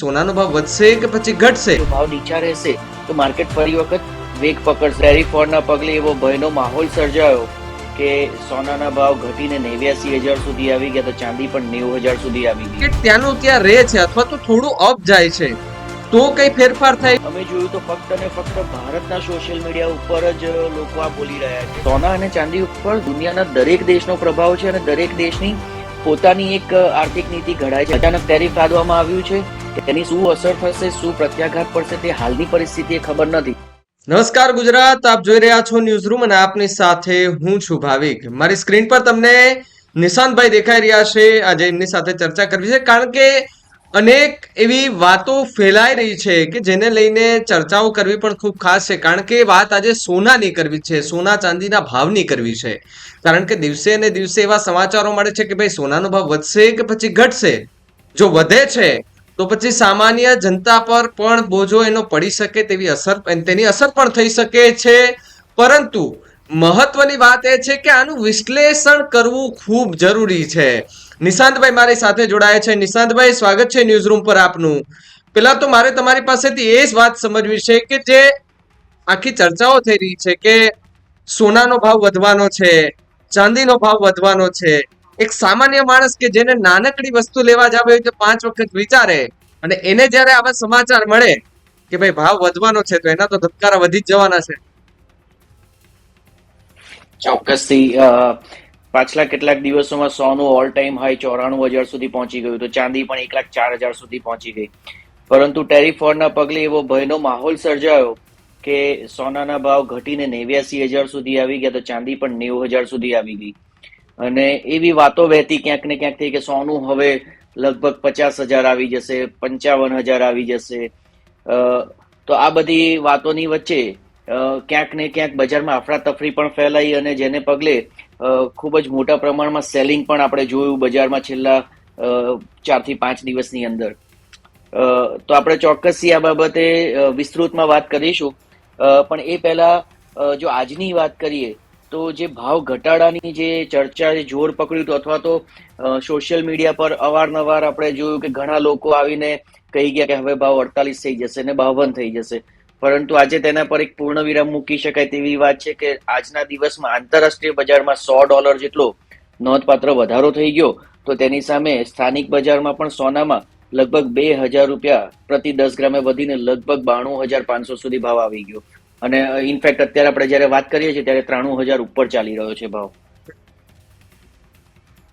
સોનાનો ભાવ વધશે કે પછી ઘટશે? ભાવ નીચા રહેશે તો માર્કેટ ફરી વખત વેગ પકડશે. ટેરિફ વોરના પગલે એવો ભયનો માહોલ સર્જાયો કે સોનાના ભાવ ઘટીને નેવ્યાસી હજાર સુધી આવી ગયા તો ચાંદી પણ નેવું હજાર સુધી આવી ગઈ. કે ત્યાંનું ત્યાં રહે છે અથવા તો થોડું અપ જાય છે તો કઈ ફેરફાર થાય? અમે જોયું તો ફક્ત અને ફક્ત ભારતના સોશિયલ મીડિયા ઉપર જ લોકો આ બોલી રહ્યા છે. સોના અને ચાંદી ઉપર દુનિયાના દરેક દેશનો પ્રભાવ છે અને દરેક દેશની પોતાની એક આર્થિક નીતિ ઘડાય છે. અચાનક ટેરિફ લાદવામાં આવ્યું છે. તેની શું અસર થશે, શું પ્રત્યાઘાત પડશે તે હાલની પરિસ્થિતિ ખબર નથી. નમસ્કાર ગુજરાત, આપ જોઈ રહ્યા છો ન્યૂઝ રૂમ અને આપની સાથે હું છું ભાવિક. મારી સ્ક્રીન પર તમને નિશાંતભાઈ દેખાઈ રહ્યા છે. આજે એમની સાથે ચર્ચા કરવી છે, કારણ કે અનેક એવી વાતો ફેલાઈ રહી છે કે જેને લઈને ચર્ચાઓ કરવી પણ ખૂબ ખાસ છે, કારણ કે વાત આજે સોનાની કરવી છે, સોના ચાંદીના ભાવની કરવી છે. કારણ કે દિવસે ને દિવસે એવા સમાચારો મળે છે કે ભાઈ સોનાનો ભાવ વધશે કે પછી ઘટશે? જો વધે છે તો પછી સામાન્ય જનતા પર પણ બોજો એનો પડી શકે તેવી અસર તેની અસર પણ થઈ શકે છે. પરંતુ મહત્વની વાત એ છે કે આનું વિશ્લેષણ કરવું ખૂબ જરૂરી છે. નિશાંતભાઈ મારી સાથે જોડાયા છે. નિશાંતભાઈ, સ્વાગત છે ન્યૂઝ રૂમ પર આપનું. પેલા તો મારે તમારી પાસેથી એ જ વાત સમજવી છે કે જે આખી ચર્ચાઓ થઈ રહી છે કે સોનાનો ભાવ વધવાનો છે, ચાંદીનો ભાવ વધવાનો છે. એક સામાન્ય માણસ કે જેને નાનકડી વસ્તુ લેવા જાવ હોય તો પાંચ વખત વિચારે અને એને જ્યારે આવા સમાચાર મળે કે ભાઈ ભાવ વધવાનો છે, તો એના તો ધબકારા વધી જ જવાના છે. ચોક્કસથી પાછલા કેટલાક દિવસોમાં સોનું ઓલ ટાઈમ હાઈ ચોરાણું હજાર સુધી પહોંચી ગયું તો ચાંદી પણ એક લાખ ચાર હજાર સુધી પહોંચી ગઈ. પરંતુ ટેરિફ પગલે એવો ભયનો માહોલ સર્જાયો કે સોનાના ભાવ ઘટીને નેવ્યાસી હજાર સુધી આવી ગયા, તો ચાંદી પણ નેવું હજાર સુધી આવી ગઈ. અને એવી વાતો વહેતી ક્યાંક ને ક્યાંક થઈ કે સોનું હવે લગભગ પચાસ હજાર આવી જશે, પંચાવન હજાર આવી જશે. તો આ બધી વાતોની વચ્ચે ક્યાંક ને ક્યાંક બજારમાં અફરાતફરી પણ ફેલાઈ અને જેને પગલે ખૂબ જ મોટા પ્રમાણમાં સેલિંગ પણ આપણે જોયું બજારમાં છેલ્લા ચારથી પાંચ દિવસની અંદર. તો આપણે ચોક્કસથી આ બાબતે વિસ્તૃતમાં વાત કરીશું. પણ એ પહેલા જો આજની વાત કરીએ તો જે ભાવ ઘટાડાની જે ચર્ચા, જે જોર પકડ્યું હતું અથવા તો સોશિયલ મીડિયા પર અવારનવાર આપણે જોયું કે ઘણા લોકો આવીને કહી ગયા કે હવે ભાવ અડતાલીસ થઈ જશે ને બાવન થઈ જશે. પરંતુ આજે તેના પર એક પૂર્ણ વિરામ મૂકી શકાય તેવી વાત છે કે આજના દિવસમાં આંતરરાષ્ટ્રીય બજારમાં સો ડોલર જેટલો નોંધપાત્ર વધારો થઈ ગયો. તો તેની સામે સ્થાનિક બજારમાં પણ સોનામાં લગભગ બે હજાર રૂપિયા પ્રતિ દસ ગ્રામે વધીને લગભગ બાણું હજાર પાંચસો સુધી ભાવ આવી ગયો. અને ઇનફેક્ટ અત્યારે આપણે જ્યારે વાત કરીએ છીએ ત્યારે ત્રાણું હજાર ઉપર ચાલી રહ્યો છે ભાવ.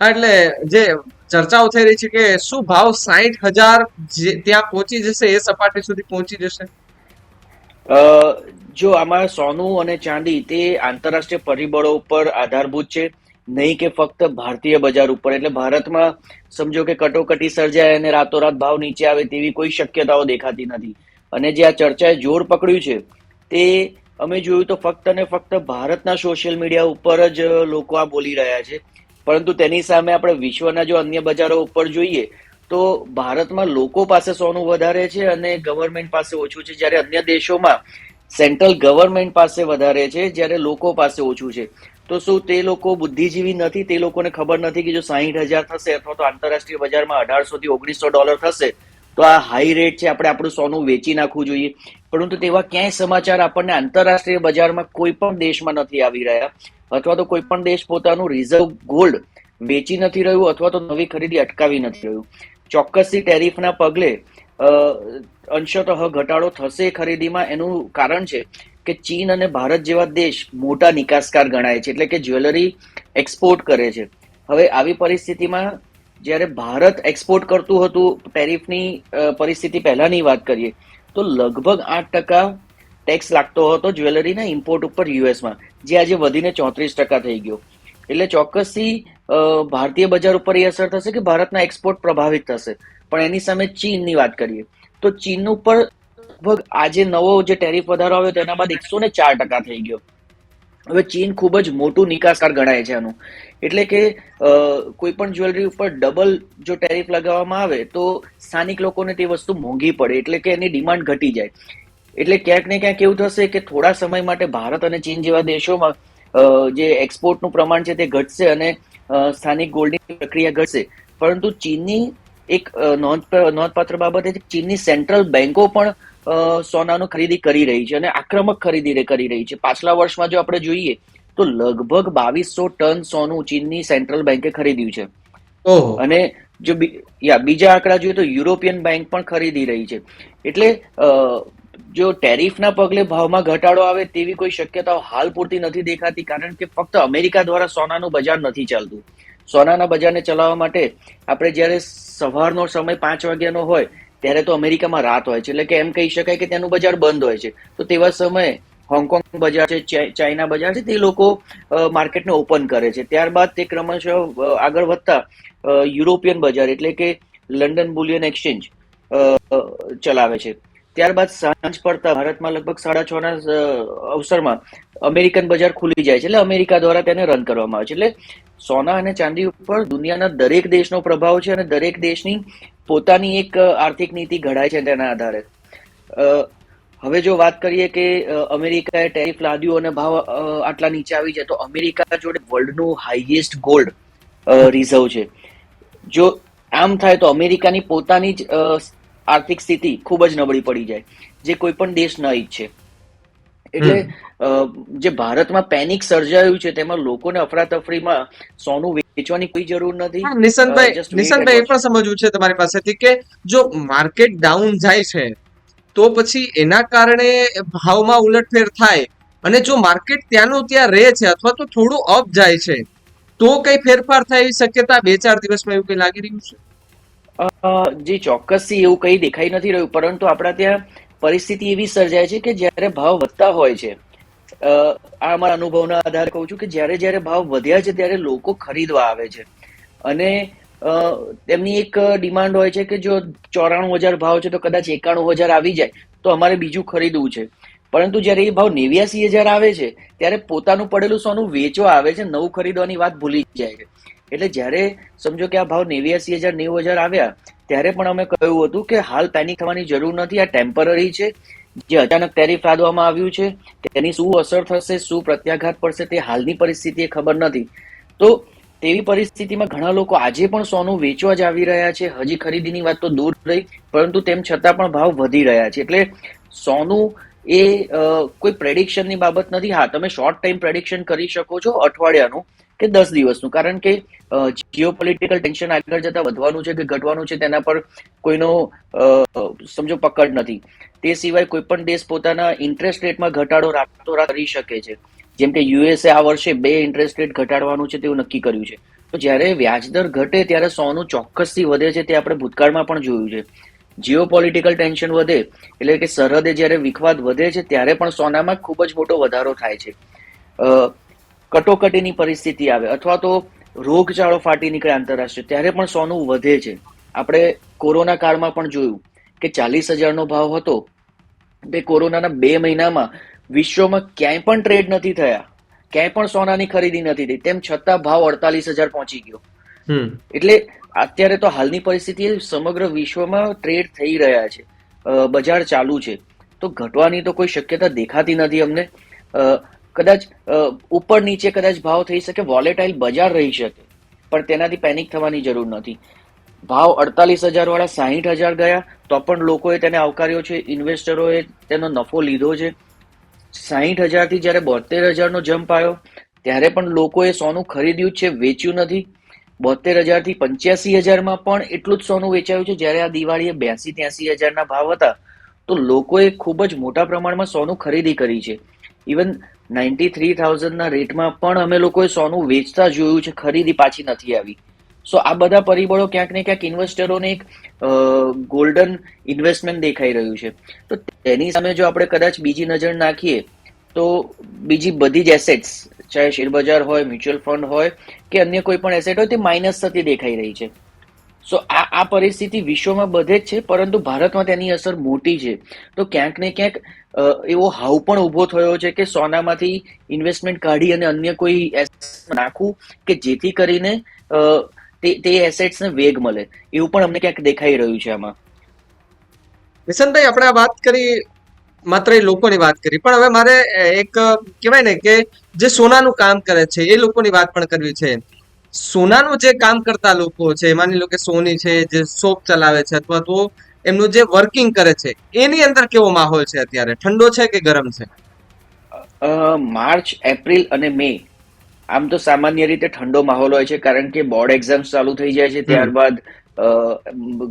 હા, એટલે જે ચર્ચાઓ થઈ રહી છે કે શું ભાવ સાહીઠ હજાર ત્યાં પહોંચી જશે એ સપાટી સુધી પહોંચી જશે? જો આમાં સોનું અને ચાંદી તે આંતરરાષ્ટ્રીય પરિબળો ઉપર આધારભૂત છે. નહીં કે ફક્ત ભારતીય બજાર ઉપર. એટલે ભારતમાં સમજો કે કટોકટી સર્જાય અને રાતોરાત ભાવ નીચે આવે તેવી કોઈ શક્યતાઓ દેખાતી નથી. અને જે આ ચર્ચાએ જોર પકડ્યું છે તે અમે જોયું તો ફક્ત અને ફક્ત ભારતના સોશિયલ મીડિયા ઉપર જ લોકો આ બોલી રહ્યા છે. પરંતુ તેની સામે આપણે વિશ્વના જો અન્ય બજારો ઉપર જોઈએ તો ભારતમાં લોકો પાસે સોનું વધારે છે અને ગવર્મેન્ટ પાસે ઓછું છે. જ્યારે અન્ય દેશોમાં સેન્ટ્રલ ગવર્મેન્ટ પાસે વધારે છે, જ્યારે લોકો પાસે ઓછું છે. તો શું તે લોકો બુદ્ધિજીવી નથી? તે લોકોને ખબર નથી કે જો સાહીઠ હજાર થશે અથવા તો આંતરરાષ્ટ્રીય બજારમાં અઢારસો થી ઓગણીસો ડોલર થશે તો આ હાઈ રેટ છે, આપણે આપણું સોનું વેચી નાખવું જોઈએ. પરંતુ તેવા ક્યાંય સમાચાર આપણને આંતરરાષ્ટ્રીય બજારમાં કોઈ પણ દેશમાં નથી આવી રહ્યા. અથવા તો કોઈ પણ દેશ પોતાનું રિઝર્વ ગોલ્ડ વેચી નથી રહ્યું, અથવા તો નવી ખરીદી અટકાવી નથી રહ્યું. ચોક્કસથી ટેરિફના પગલે અંશતઃ ઘટાડો થશે ખરીદીમાં. એનું કારણ છે કે ચીન અને ભારત જેવા દેશ મોટા નિકાસકાર ગણાય છે, એટલે કે જ્વેલરી એક્સપોર્ટ કરે છે. હવે આવી પરિસ્થિતિમાં જ્યારે ભારત એક્સપોર્ટ કરતું હતું ટેરિફની પરિસ્થિતિ પહેલાંની વાત કરીએ, તો લગભગ આઠ ટકા ટેક્સ લાગતો હતો જ્વેલરીના ઇમ્પોર્ટ ઉપર યુએસમાં જે આજે વધીને ચોત્રીસ ટકા થઈ ગયો. એટલે ચોક્કસથી ભારતીય બજાર ઉપર એ અસર થશે કે ભારતના એક્સપોર્ટ પ્રભાવિત થશે. પણ એની સામે ચીનની વાત કરીએ, તો ચીન ઉપર લગભગ આજે નવો જે ટેરિફ વધારો આવ્યો, તેના બાદ એકસો ને ચાર ટકા થઈ ગયો. હવે ચીન ખૂબ જ મોટું નિકાસકાર ગણાય છે આનું. એટલે કે કોઈ પણ જ્વેલરી ઉપર ડબલ જો ટેરિફ લગાવવામાં આવે તો સ્થાનિક લોકોને તે વસ્તુ મોંઘી પડે, એટલે કે એની ડિમાન્ડ ઘટી જાય. એટલે ક્યાંક ને ક્યાંક એવું થશે કે થોડા સમય માટે ભારત અને ચીન જેવા દેશોમાં જે એક્સપોર્ટનું પ્રમાણ છે તે ઘટશે અને સ્થાનિક ગોલ્ડની પ્રક્રિયા ઘટશે. પરંતુ ચીનની એક નોંધ, નોંધપાત્ર બાબત એ ચીનની સેન્ટ્રલ બેન્કો પણ સોનાનું ખરીદી કરી રહી છે અને આક્રમક ખરીદી કરી રહી છે. પાછલા વર્ષમાં જો આપણે જોઈએ તો લગભગ બાવીસો ટન સોનું ચીનની સેન્ટ્રલ બેન્કે ખરીદ્યું છે. અને જો યા બીજા આંકડા જોઈએ તો યુરોપિયન બેંક પણ ખરીદી રહી છે. એટલે જો ટેરિફના પગલે ભાવમાં ઘટાડો આવે તેવી કોઈ શક્યતાઓ હાલ પૂરતી નથી દેખાતી કારણ કે ફક્ત અમેરિકા દ્વારા સોનાનું બજાર નથી ચાલતું. સોનાના બજારને ચલાવવા માટે આપણે જ્યારે સવારનો સમય પાંચ વાગ્યાનો હોય ત્યારે તો અમેરિકામાં રાત હોય છે. એટલે કે એમ કહી શકાય કે તેનું બજાર બંધ હોય છે. તો તેવા સમયે હોંગકોંગ બજાર છે ચાઇ- ચાઇના બજાર છે, તે લોકો માર્કેટને ઓપન કરે છે. ત્યારબાદ તે ક્રમશઃ આગળ વધતા યુરોપિયન બજાર એટલે કે લંડન બુલિયન એક્સચેન્જ ચલાવે છે. ત્યારબાદ સાંજ પડતા ભારતમાં લગભગ સાડા છ ના અવસરમાં અમેરિકન બજાર ખુલી જાય છે. એટલે અમેરિકા દ્વારા તેને રન કરવામાં આવે છે. એટલે સોના અને ચાંદી ઉપર દુનિયાના દરેક દેશનો પ્રભાવ છે અને દરેક દેશની પોતાની એક આર્થિક નીતિ ઘડાય છે તેના આધારે. હવે જો વાત કરીએ કે અમેરિકાએ ટેરિફ લાદ્યું અને ભાવ આટલા નીચે આવી જાય તો અમેરિકા જોડે વર્લ્ડનું હાઈએસ્ટ ગોલ્ડ રિઝર્વ છે. જો આમ થાય તો અમેરિકાની પોતાની જ આર્થિક સ્થિતિ ખૂબ જ નબળી પડી જાય જે કોઈ પણ દેશ ન ઈચ્છે. એટલે જે ભારતમાં પેનિક સર્જાયું છે તેમાં લોકોને અફરાતફરીમાં સોનું વેચવાની કોઈ જરૂર નથી. wait નિશાંતભાઈ એ પણ સમજવું છે તમારી પાસેથી કે જો માર્કેટ ડાઉન જાય છે તો પછી એના કારણે ભાવમાં ઉલટફેર થાય. અને જો માર્કેટ ત્યાંનું ત્યાં રહે છે અથવા તો થોડું અપ જાય છે તો કઈ ફેરફાર થાય એવી શક્યતા બે ચાર દિવસમાં એવું કઈ લાગી રહ્યું છે? જે ચોક્કસથી એવું કંઈ દેખાઈ નથી રહ્યું, પરંતુ આપણા ત્યાં પરિસ્થિતિ એવી સર્જાય છે કે જ્યારે ભાવ વધતા હોય છે આ અમારા અનુભવના આધારે કહું છું કે જ્યારે જ્યારે ભાવ વધ્યા છે ત્યારે લોકો ખરીદવા આવે છે. અને તેમની એક ડિમાન્ડ હોય છે કે જો ચોરાણું હજાર ભાવ છે તો કદાચ એકાણું હજાર આવી જાય, તો અમારે બીજું ખરીદવું છે. પરંતુ જ્યારે એ ભાવ નેવ્યાસી હજાર આવે છે, ત્યારે પોતાનું પડેલું સોનું વેચવા આવે છે, નવું ખરીદવાની વાત ભૂલી જાય છે. એટલે જ્યારે સમજો કે આ ભાવ નેવ્યાસી હજાર, નેવું હજાર આવ્યા, ત્યારે પણ અમે કહ્યું હતું કે હાલ પેનિક થવાની જરૂર નથી, આ ટેમ્પરરી છે. જે અચાનક ટેરિફ લાદવામાં આવ્યું છે, તેની શું અસર થશે, શું પ્રત્યાઘાત પડશે તે હાલની પરિસ્થિતિ ખબર નથી. તો તેવી પરિસ્થિતિમાં ઘણા લોકો આજે પણ સોનું વેચવા જ આવી રહ્યા છે. હજી ખરીદીની વાત તો દૂર રહી, પરંતુ તેમ છતાં પણ ભાવ વધી રહ્યા છે. એટલે સોનું એ કોઈ પ્રેડિક્શનની બાબત નથી. હા, તમે શોર્ટ ટાઈમ પ્રેડિક્શન કરી શકો છો અઠવાડિયાનું. કે દસ દિવસનું? કારણ કે જીઓ પોલિટિકલ ટેન્શન આગળ જતા વધવાનું છે કે ઘટવાનું છે તેના પર કોઈનો સમજો, પકડ નથી. તે સિવાય કોઈ પણ દેશ પોતાના ઇન્ટરેસ્ટ રેટમાં ઘટાડો રાતોરાત કરી શકે છે. જેમ કે યુએસએ આ વર્ષે બે ઇન્ટરેસ્ટ રેટ ઘટાડવાનું છે તેવું નક્કી કર્યું છે. તો જ્યારે વ્યાજદર ઘટે ત્યારે સોનું ચોક્કસથી વધે છે તે આપણે ભૂતકાળમાં પણ જોયું છે. જીઓ પોલિટિકલ ટેન્શન વધે એટલે કે સરહદે જ્યારે વિખવાદ વધે છે ત્યારે પણ સોનામાં ખૂબ જ મોટો વધારો થાય છે. કટોકટીની પરિસ્થિતિ આવે અથવા તો રોગચાળો ફાટી નીકળે આંતરરાષ્ટ્રીય ત્યારે પણ સોનું વધે છે. આપણે કોરોના કાળમાં પણ જોયું કે ચાલીસ હજારનો ભાવ હતો. તે કોરોનાના બે મહિનામાં વિશ્વમાં ક્યાંય પણ ટ્રેડ નથી થયા. ક્યાંય પણ સોનાની ખરીદી નથી થઈ. તેમ છતાં ભાવ અડતાલીસ હજાર પહોંચી ગયો. એટલે અત્યારે તો હાલની પરિસ્થિતિ સમગ્ર વિશ્વમાં ટ્રેડ થઈ રહ્યા છે. બજાર ચાલુ છે. તો ઘટવાની તો કોઈ શક્યતા દેખાતી નથી અમને. કદાચ ઉપર નીચે કદાચ ભાવ થઈ શકે વોલેટાઇલ બજાર રહી શકે. પણ તેનાથી પેનિક થવાની જરૂર નથી. ભાવ અડતાલીસ હજાર વાળા સાહીઠ હજાર ગયા, તો પણ લોકોએ તેને આવકાર્યો છે ઇન્વેસ્ટરોએ તેનો નફો લીધો છે. સાહીઠ હજારથી જ્યારે બોતેર હજારનો જમ્પ આવ્યો, ત્યારે પણ લોકોએ સોનું ખરીદ્યું છે, વેચ્યું નથી. બોતેર હજારથી પંચ્યાસી હજારમાં પણ એટલું જ સોનું વેચાયું છે, જ્યારે આ દિવાળીએ બ્યાસી ત્યાસી હજારના ભાવ હતા. તો લોકોએ ખૂબ જ મોટા પ્રમાણમાં સોનું ખરીદી કરી છે. ઇવન નાઇન્ટી થ્રી થાઉઝન્ડના રેટમાં પણ અમે લોકોએ સોનું વેચતા જોયું છે, ખરીદી પાછી નથી આવી. સો આ બધા પરિબળો ક્યાંક ને ક્યાંક ઇન્વેસ્ટરોને એક ગોલ્ડન ઇન્વેસ્ટમેન્ટ દેખાઈ રહ્યું છે. તો તેની સામે જો આપણે કદાચ બીજી નજર નાખીએ, તો બીજી બધી જ એસેટ્સ ચાહે શેરબજાર હોય મ્યુચ્યુઅલ ફંડ હોય, કે અન્ય કોઈ પણ એસેટ હોય, તે માઇનસ થતી દેખાઈ રહી છે. સો આ આ પરિસ્થિતિ વિશ્વમાં બધે જ છે, પરંતુ ભારતમાં તેની અસર મોટી છે. તો ક્યાંક ને ક્યાંક એવો હાવ પણ ઊભો થયો છે કે સોનામાંથી ઇન્વેસ્ટમેન્ટ કાઢી અને અન્ય કોઈ એસેટ નાખવું કે જેથી કરીને તે એસેટ્સને વેગ મળે. એવું પણ અમને ક્યાંક દેખાઈ રહ્યું છે આમાં. નિશાંતભાઈ આપણે આ વાત કરી, માત્ર એ લોકોની વાત કરી. પણ હવે મારે એક કહેવાય ને કે જે સોનાનું કામ કરે છે, એ લોકોની વાત પણ કરવી છે. સોનાનું જે કામ કરતા લોકો છે, માની લો કે સોની છે, જે શોપ ચલાવે છે અથવા તો એમનું જે વર્કિંગ કરે છે એની અંદર કેવો માહોલ છે અત્યારે? ઠંડો છે કે ગરમ છે? માર્ચ એપ્રિલ અને મે. આમ તો સામાન્ય રીતે ઠંડો માહોલ હોય છે કારણ કે બોર્ડ એક્ઝામ્સ ચાલુ થઈ જાય છે ત્યારબાદ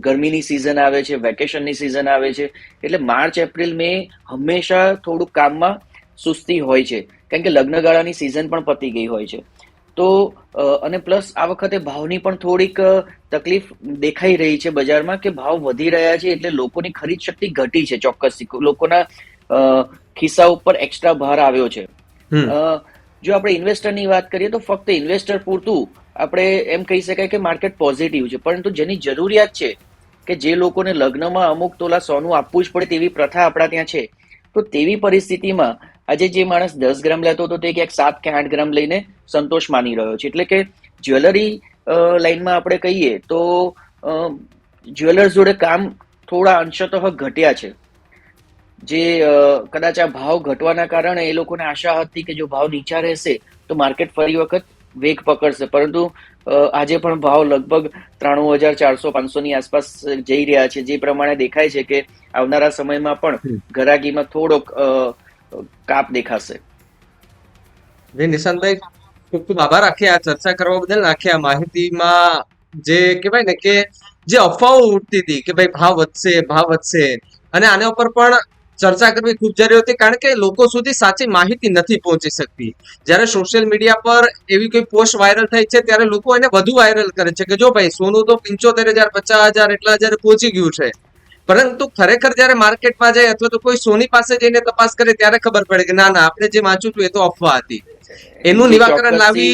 ગરમીની સિઝન આવે છે વેકેશનની સિઝન આવે છે. એટલે માર્ચ એપ્રિલ મે હંમેશા થોડુંક કામમાં સુસ્તી હોય છે. કારણ કે લગ્નગાળાની સિઝન પણ પતી ગઈ હોય છે. તો અને પ્લસ આ વખતે ભાવની પણ થોડીક તકલીફ દેખાઈ રહી છે બજારમાં કે ભાવ વધી રહ્યા છે એટલે લોકોની ખરીદ શક્તિ ઘટી છે ચોક્કસ લોકોના ખિસ્સા ઉપર એક્સ્ટ્રા ભાર આવ્યો છે. જો આપણે ઇન્વેસ્ટરની વાત કરીએ તો ફક્ત ઇન્વેસ્ટર પૂરતું આપણે એમ કહી શકાય કે માર્કેટ પોઝિટિવ છે. પરંતુ જેની જરૂરિયાત છે કે જે લોકોને લગ્નમાં અમુક તોલા સોનું આપવું જ પડે તેવી પ્રથા આપણા ત્યાં છે તો તેવી પરિસ્થિતિમાં આજે જે માણસ દસ ગ્રામ લેતો હતો તે ક્યાંક સાત કે આઠ ગ્રામ લઈને સંતોષ માની રહ્યો છે. એટલે કે જ્વેલરી લાઈનમાં આપણે કહીએ તો જ્વેલર્સ જોડે કામ થોડા અંશતઃ ઘટ્યા છે. જે કદાચ આ ભાવ ઘટવાના કારણે એ લોકોને આશા હતી કે જો ભાવ નીચા રહેશે તો માર્કેટ ફરી વખત વેગ પકડશે. પરંતુ આજે પણ ભાવ લગભગ ત્રાણું હજાર ચારસો પાંચસો ની આસપાસ જઈ રહ્યા છે. જે પ્રમાણે દેખાય છે કે આવનારા સમયમાં પણ ઘરાકીમાં થોડોક અ, કાપ દેખાશે. જે નિશાંતભાઈ ખૂબ ખૂબ આભાર. આખી આ ચર્ચા કરવા બદલ આખી આ માહિતીમાં જે કહેવાય ને કે જે અફવાઓ ઉઠતી હતી કે ભાઈ ભાવ વધશે ભાવ વધશે. અને આના ઉપર પણ ચર્ચા કરવી ખૂબ જરૂરી હતી કારણ કે લોકો સુધી સાચી માહિતી નથી પહોંચી શકતી. જ્યારે સોશિયલ મીડિયા પર એવી કોઈ પોસ્ટ વાયરલ થઈ છે, ત્યારે લોકો એને વધુ વાયરલ કરે છે કે જો ભાઈ સોનું તો પંચોતેર હજાર, પચાસ હજાર, એટલા હજાર પહોંચી ગયું છે. પરંતુ ખરેખર જ્યારે માર્કેટમાં જાય અથવા તો કોઈ સોની પાસે જઈને તપાસ કરે ત્યારે ખબર પડે કે ના ના આપણે જે વાંચ્યું હતું એ તો અફવા હતી. એનું નિવાકરણ લાવી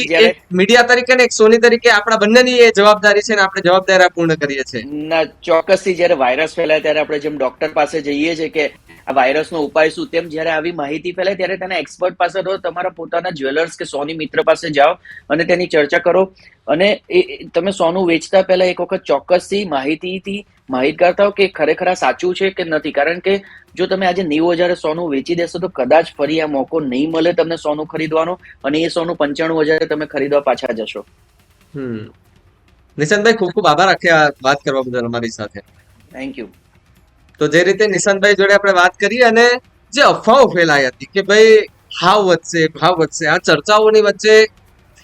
મીડિયા તરીકે ને એક સોની તરીકે આપણા બંનેની એ જવાબદારી છે ને આપણે જવાબદારી પૂર્ણ કરીએ છીએ. ના ચોક્કસથી જ્યારે વાયરસ ફેલાય ત્યારે આપણે જેમ ડોક્ટર પાસે જઈએ છીએ કે આ વાયરસનો ઉપાય શું તેમ જ્યારે આવી માહિતી ફેલાય ત્યારે તેના એક્સપર્ટ પાસે રહો તમારા પોતાના જ્વેલર્સ કે સોની મિત્ર પાસે જાઓ અને તેની ચર્ચા કરો. અને એ તમે સોનું વેચતા પહેલા એક વખત ચોક્કસથી માહિતીથી માહિતગાર થાવ કે ખરેખર આ સાચું છે કે નથી? કારણ કે જો તમે આજે નેવું હજારે સોનું વેચી દેશો તો કદાચ ફરી આ મોકો નહીં મળે તમને સોનું ખરીદવાનો અને એ સોનું પંચાણું હજારે તમે ખરીદવા પાછા જશો. હમ. નિશાંતભાઈ ખૂબ ખૂબ આભાર આખી વાત કરવા બદલ અમારી સાથે. થેન્ક યુ તો જે રીતે નિશાંતભાઈ જોડે આપણે વાત કરી અને જે અફવાઓ ફેલાઈ હતી કે ભાઈ ભાવ વધશે ભાવ વધશે આ ચર્ચાઓની વચ્ચે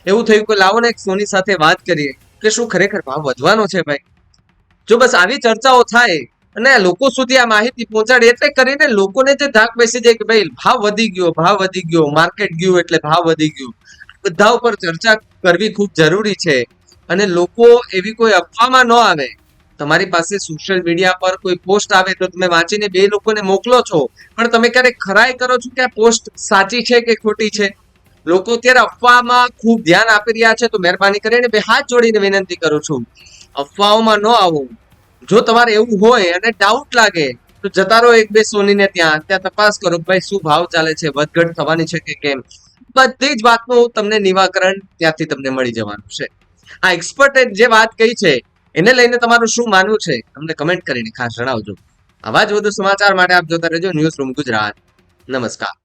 એવું થયું કે લાવો ને એક સોની સાથે વાત કરીએ કે શું ખરેખર ભાવ વધવાનો છે ભાઈ? જો બસ આવી ચર્ચાઓ થાય અને લોકો સુધી આ માહિતી પહોંચાડે એટલે કરીને લોકોને જે ધાક બેસી જાય કે ભાઈ ભાવ વધી ગયો, ભાવ વધી ગયો માર્કેટ ગયું એટલે ભાવ વધી ગયો, બધા ઉપર ચર્ચા કરવી ખૂબ જરૂરી છે. અને લોકો એવી કોઈ અફવામાં ન આવે. તમારી પાસે સોશિયલ મીડિયા પર કોઈ પોસ્ટ આવે તો તમે વાંચીને બે લોકોને મોકલો છો. પણ તમે ક્યારેક ખરાઈ કરો છો કે આ પોસ્ટ સાચી છે કે ખોટી છે? લોકો અત્યારે અફવામાં ખૂબ ધ્યાન આપી રહ્યા છે તો મહેરબાની કરીને બે હાથ જોડીને વિનંતી કરું છું. અફવાઓમાં ન આવો. જો તમારે એવું હોય અને ડાઉટ લાગે, તો જતા રહો એક બે સોનીને ત્યાં. ત્યાં તપાસ કરો ભાઈ શું ભાવ ચાલે છે, વધઘટ થવાની છે કે કેમ. બધી જ વાતનું તમને નિવાકરણ ત્યાંથી તમને મળી જવાનું છે. આ એક્સપર્ટે જે વાત કહી છે, એને લઈને તમારું શું માનવું છે તમને કમેન્ટ કરીને ખાસ જણાવજો. આવા જ વધુ સમાચાર માટે આપ જોતા રહેજો ન્યૂઝ રૂમ ગુજરાત. નમસ્કાર.